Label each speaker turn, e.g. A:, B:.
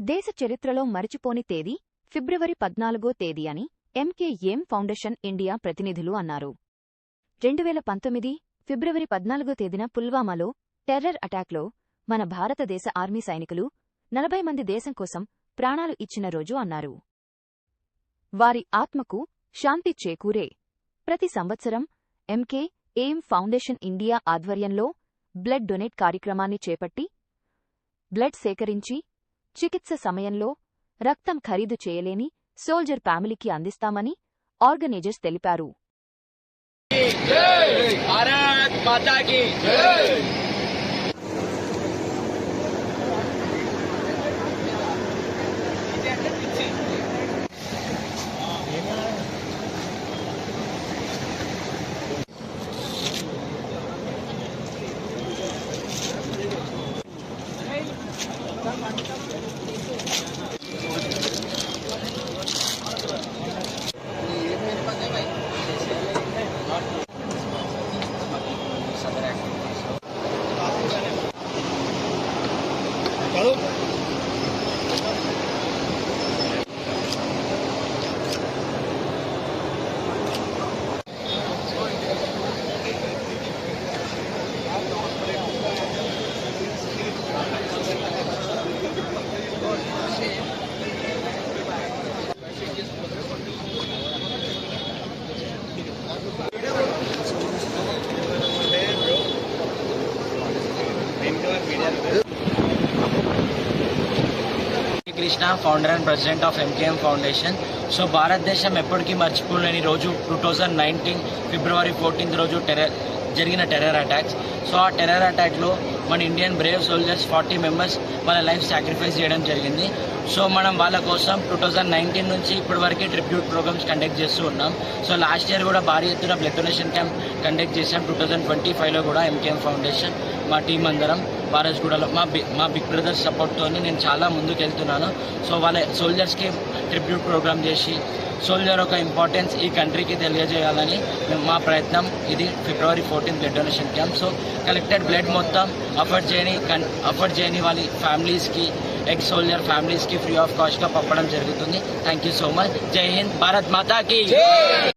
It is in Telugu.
A: దేశ చరిత్రలో మరిచిపోని తేదీ ఫిబ్రవరి పద్నాలుగో తేదీ అని ఎంకేఎం ఫౌండేషన్ ఇండియా ప్రతినిధులు అన్నారు. రెండువేల పంతొమ్మిది ఫిబ్రవరి పద్నాలుగో తేదీన పుల్వామాలో టెర్రర్ అటాక్లో మన భారతదేశ ఆర్మీ సైనికులు నలభై మంది దేశం కోసం ప్రాణాలు ఇచ్చిన రోజు అన్నారు. వారి ఆత్మకు శాంతి చేకూరే ప్రతి సంవత్సరం ఎంకే ఎయిమ్ ఫౌండేషన్ ఇండియా ఆధ్వర్యంలో బ్లడ్ డొనేట్ కార్యక్రమాన్ని చేపట్టి బ్లడ్ సేకరించి చికిత్స సమయంలో రక్తం ఖరీదు చేయలేని సోల్జర్ ఫ్యామిలీకి అందిస్తామని ఆర్గనైజర్స్ తెలిపారు.
B: Bharat Krishna founder and president of MKM foundation so భారతదేశం ఎప్పటికీ మర్చిపోలేని రోజు two thousand nineteen February fourteenth రోజు టెర్రర్ జరిగిన టెర్రర్ అటాక్స్ సో ఆ టెర్రర్ అటాక్లో మన Indian brave soldiers forty members వాళ్ళ లైఫ్ సాక్రిఫైస్ చేయడం జరిగింది. సో మనం వాళ్ళ కోసం టూ థౌజండ్ నైన్టీన్ నుంచి ఇప్పటి వరకు ట్రిబ్యూట్ ప్రోగ్రామ్స్ కండక్ట్ చేస్తూ ఉన్నాం. సో లాస్ట్ ఇయర్ కూడా భారీ ఎత్తున బ్లడ్ డొనేషన్ క్యాంప్ కండక్ట్ చేసాం టూ థౌజండ్ ట్వంటీ ఫైవ్లో కూడా ఎంకేఎం ఫౌండేషన్ మా టీం అందరం బారాజ్గూడలో మా బి మా బిగ్ బ్రదర్స్ సపోర్ట్తో నేను చాలా ముందుకు వెళ్తున్నాను సో వాళ్ళ సోల్జర్స్కి ట్రిబ్యూట్ ప్రోగ్రామ్ చేసి సోల్జర్ ఒక ఇంపార్టెన్స్ ఈ కంట్రీకి తెలియజేయాలని మా ప్రయత్నం. ఇది February fourteen blood donation camp so collected blood మొత్తం అఫర్డ్ చేయని కన్ అఫర్డ్ చేయని వాళ్ళ ఫ్యామిలీస్కి ఎక్స్ సోల్జర్ ఫ్యామిలీస్కి ఫ్రీ ఆఫ్ కాస్ట్గా పంపడం జరుగుతుంది థ్యాంక్ యూ సో మచ్ జై హింద్ భారత్ మాతాకి